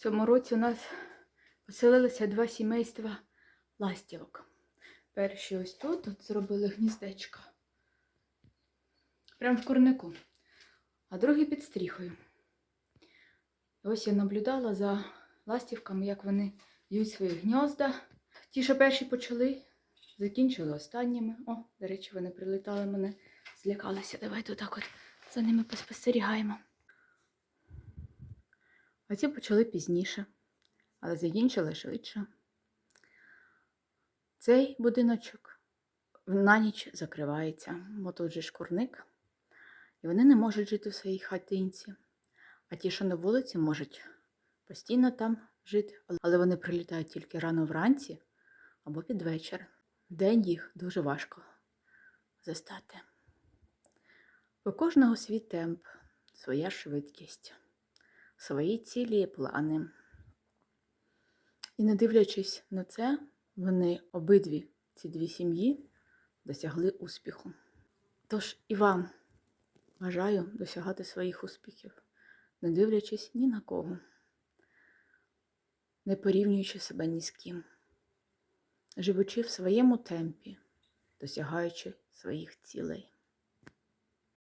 цьому році у нас поселилися два сімейства ластівок. Перші ось тут от зробили гніздечко. Прямо в курнику. А другий під стріхою. Ось я наблюдала за ластівками, як вони б'ють свої гнізда. Ті, що перші почали, закінчили останніми. О, до речі, вони прилітали мене, злякалися. Давайте отак от за ними поспостерігаємо. А ці почали пізніше, але закінчили швидше. Цей будиночок на ніч закривається, бо тут же шкурник, і вони не можуть жити в своїй хатинці. А ті, що на вулиці, можуть постійно там жити, але вони прилітають тільки рано вранці або під вечір. Вдень їх дуже важко застати. У кожного свій темп, своя швидкість, свої цілі і плани. І не дивлячись на це, вони обидві, ці дві сім'ї, досягли успіху. Тож і вам бажаю досягати своїх успіхів, не дивлячись ні на кого, не порівнюючи себе ні з ким, живучи в своєму темпі, досягаючи своїх цілей.